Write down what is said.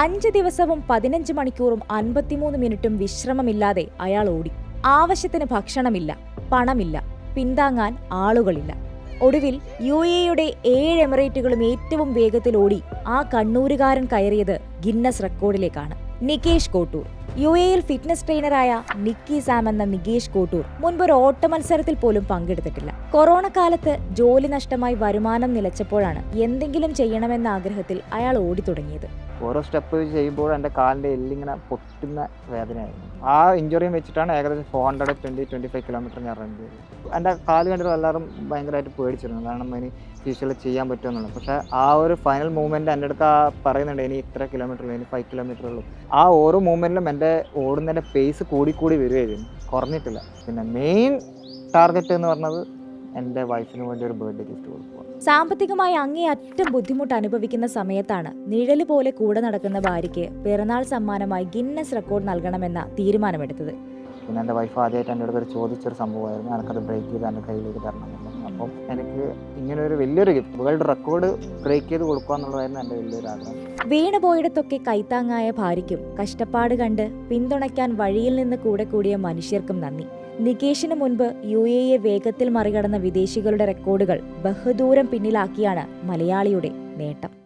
അഞ്ച് ദിവസവും പതിനഞ്ച് മണിക്കൂറും അൻപത്തിമൂന്ന് മിനിറ്റും വിശ്രമമില്ലാതെ അയാൾ ഓടി. ആവശ്യത്തിന് ഭക്ഷണമില്ല പണമില്ല പിന്താങ്ങാൻ ആളുകളില്ല. ഒടുവിൽ യു എയുടെ ഏഴ് എമിറേറ്റുകളും ഏറ്റവും വേഗത്തിൽ ഓടി ആ കണ്ണൂരുകാരൻ കയറിയത് ഗിന്നസ് റെക്കോർഡിലേക്കാണ്. നികേഷ് കോട്ടൂർ. യു എയിൽ ഫിറ്റ്നസ് ട്രെയിനറായ നിക്കി സാം എന്ന നികേഷ് കോട്ടൂർ മുൻപ് ഒരു ഓട്ട മത്സരത്തിൽ പോലും പങ്കെടുത്തിട്ടില്ല. കൊറോണ കാലത്ത് ജോലി നഷ്ടമായി വരുമാനം നിലച്ചപ്പോഴാണ് എന്തെങ്കിലും ചെയ്യണമെന്ന ആഗ്രഹത്തിൽ അയാൾ ഓടി തുടങ്ങിയത്. ഓരോ സ്റ്റെപ്പ് ചെയ്യുമ്പോൾ എന്റെ കാലിന്റെ എല്ലിങ്ങനെ പൊട്ടുന്ന വേദനയായിരുന്നു. ആ ഇഞ്ചുറിയും വെച്ചിട്ടാണ് ഏകദേശം four hundred twenty twenty five kilometre ഞാൻ റൺ ചെയ്തത്. എന്റെ കാൽ കണ്ടിട്ട് എല്ലാവരും ഭയങ്കരമായിട്ട് പേടിച്ചിരുന്നു. കാരണം ഇനി ഫ്യൂച്ചറിൽ ചെയ്യാൻ പറ്റുമെന്നുള്ളത് പക്ഷേ ആ ഒരു ഫൈനൽ മൂവ്മെന്റ് എന്റെ അടുത്ത് ആ പറയുന്നുണ്ട് ഇനി ഇത്ര കിലോമീറ്റർ ഉള്ളൂ ഇനി ഫൈവ് കിലോമീറ്റർ ഉള്ളൂ. ആ ഓരോ മൂവ്മെന്റിലും എന്റെ ഓടുന്നതിന്റെ പേസ് കൂടി കൂടി വരുമായിരുന്നു കുറഞ്ഞിട്ടില്ല. പിന്നെ മെയിൻ ടാർഗറ്റ് എന്ന് പറഞ്ഞത് എന്റെ വൈഫിന് വേണ്ടി ഒരു ബർത്ത്ഡേ ഗിഫ്റ്റ് കൊടുക്കുക സാമ്പത്തികമായി അങ്ങേയറ്റം ബുദ്ധിമുട്ട് അനുഭവിക്കുന്ന സമയത്താണ് നിഴൽ പോലെ കൂടെ നടക്കുന്ന ഭാര്യയ്ക്ക് പിറന്നാൾ സമ്മാനമായി ഗിന്നസ് റെക്കോർഡ് നൽകണമെന്ന തീരുമാനമെടുത്തത്. പിന്നെ എന്റെ വൈഫ് ആദ്യമായിട്ട് എന്റെ അടുത്ത് ചോദിച്ചൊരു സംഭവമായിരുന്നു. എനിക്കത് ബ്രേക്ക് ചെയ്ത് എന്റെ കയ്യിലേക്ക് തരണം അപ്പം എനിക്ക് ഇങ്ങനെ ഒരു വലിയൊരു ഗിഫ്റ്റ് വേൾഡ് റെക്കോർഡ് ബ്രേക്ക് ചെയ്ത് കൊടുക്കുക എന്നുള്ളതായിരുന്നു എന്റെ വലിയൊരു ആഗ്രഹം. വീണുപോയിടത്തൊക്കെ കൈത്താങ്ങായ ഭാര്യയ്ക്കും കഷ്ടപ്പാട് കണ്ട് പിന്തുണയ്ക്കാൻ വഴിയിൽ നിന്ന് കൂടെ കൂടിയ മനുഷ്യർക്കും നന്ദി. നികേഷിന് മുൻപ് യു എ എ വേഗത്തിൽ മറികടന്ന വിദേശികളുടെ റെക്കോർഡുകൾ ബഹുദൂരം പിന്നിലാക്കിയാണ് മലയാളിയുടെ നേട്ടം.